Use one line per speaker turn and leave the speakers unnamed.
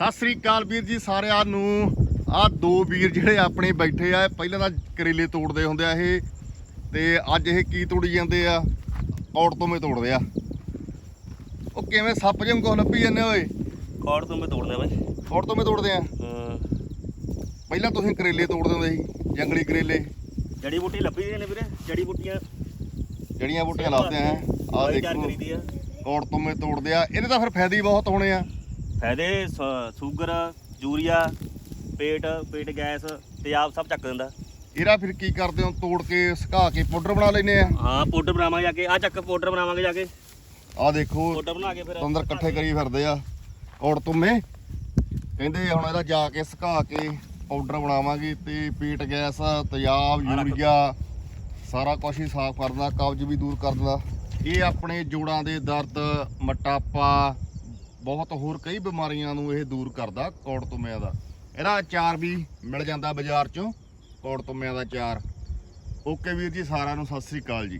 ਸਤਿ ਸ੍ਰੀ ਅਕਾਲ ਵੀਰ ਜੀ ਸਾਰਿਆਂ ਨੂੰ। ਆ ਦੋ ਵੀਰ ਜਿਹੜੇ ਆਪਣੇ ਬੈਠੇ ਆ ਪਹਿਲਾਂ ਤਾਂ ਕਰੇਲੇ ਤੋੜਦੇ ਹੁੰਦੇ ਆ ਇਹ। ਤੇ ਅੱਜ ਇਹ ਕੀ ਤੋੜੀ ਜਾਂਦੇ ਆ? ਔੜ ਤੋਂ ਮੇ ਤੋੜਦੇ ਆ। ਉਹ ਕਿਵੇਂ ਸੱਪ ਜਿਹਾ ਕੋ ਲੱਭੀ ਜਾਂਦੇ ਓਏ?
ਖੌੜ ਤੋਂ ਮੈਂ ਤੋੜਦਾ ਬਾਈ।
ਔੜ ਤੋਂ ਮੇ ਤੋੜਦੇ ਆ? ਪਹਿਲਾਂ ਤੁਸੀਂ ਕਰੇਲੇ ਤੋੜਦੇ ਹੁੰਦੇ ਸੀ ਜੰਗਲੀ ਕਰੇਲੇ।
ਜੜੀ ਬੂਟੀ ਲੱਭੀ ਨੇ ਵੀਰੇ ਜੜੀ ਬੂਟੀਆਂ।
ਜੜੀਆਂ ਬੂਟੀਆਂ ਲੱਭਦੇ ਆ ਆ ਦੇਖੋ।
ਆ।
ਔੜ ਤੋਂ ਮੇ ਤੋੜਦੇ ਆ ਇਹਦੇ ਤਾਂ ਫਿਰ ਫਾਇਦੇ ਬਹੁਤ ਹੋਣੇ ਆ।
ਫਾਇਦੇ ਸ਼ੂਗਰ ਯੂਰੀਆ ਪੇਟ ਪੇਟ ਗੈਸ ਤੇਜ਼ਾਬ ਸਭ ਚੱਕ ਦਿੰਦਾ।
ਇਹਦਾ ਫਿਰ ਕੀ ਕਰਦੇ ਹੋ? ਤੋੜ ਕੇ ਸੁਕਾ ਕੇ ਪਾਊਡਰ ਬਣਾ ਲੈਨੇ ਆ?
ਹਾਂ ਪਾਊਡਰ ਬਣਾਵਾਂਗੇ ਜਾ ਕੇ। ਆ ਚੱਕ ਪਾਊਡਰ ਬਣਾਵਾਂਗੇ ਜਾ ਕੇ।
ਆ ਦੇਖੋ
ਪਾਊਡਰ ਬਣਾ ਕੇ ਫਿਰ
ਅੰਦਰ ਇਕੱਠੇ ਕਰੀ ਫਿਰਦੇ ਆ। ਔੜ ਤੁਮੇ ਕਹਿੰਦੇ ਹੁਣ ਇਹਦਾ ਜਾ ਕੇ ਸੁਕਾ ਕੇ ਪਾਊਡਰ ਬਣਾਵਾਂਗੇ ਤੇ ਪੇਟ ਗੈਸ ਤੇਜ਼ਾਬ ਯੂਰੀਆ ਸਾਰਾ ਕੁਝ ਹੀ ਸਾਫ਼ ਕਰਦਾ ਕਬਜ਼ ਵੀ ਦੂਰ ਕਰਦਾ ਇਹ ਆਪਣੇ ਜੋੜਾਂ ਦੇ ਦਰਦ ਮੋਟਾਪਾ ਬਹੁਤ ਹੋਰ ਕਈ ਬਿਮਾਰੀਆਂ ਨੂੰ ਇਹ ਦੂਰ ਕਰਦਾ ਕੌੜ ਤੁਮਿਆਂ ਦਾ। ਇਹਦਾ ਅਚਾਰ ਵੀ ਮਿਲ ਜਾਂਦਾ ਬਾਜ਼ਾਰ ਚੋਂ, ਕੌੜ ਤੁਮਿਆਂ ਦਾ ਅਚਾਰ ਓਕੇ ਵੀਰ ਜੀ, ਸਾਰਿਆਂ ਨੂੰ ਸਤਿ ਸ੍ਰੀ ਅਕਾਲ ਜੀ।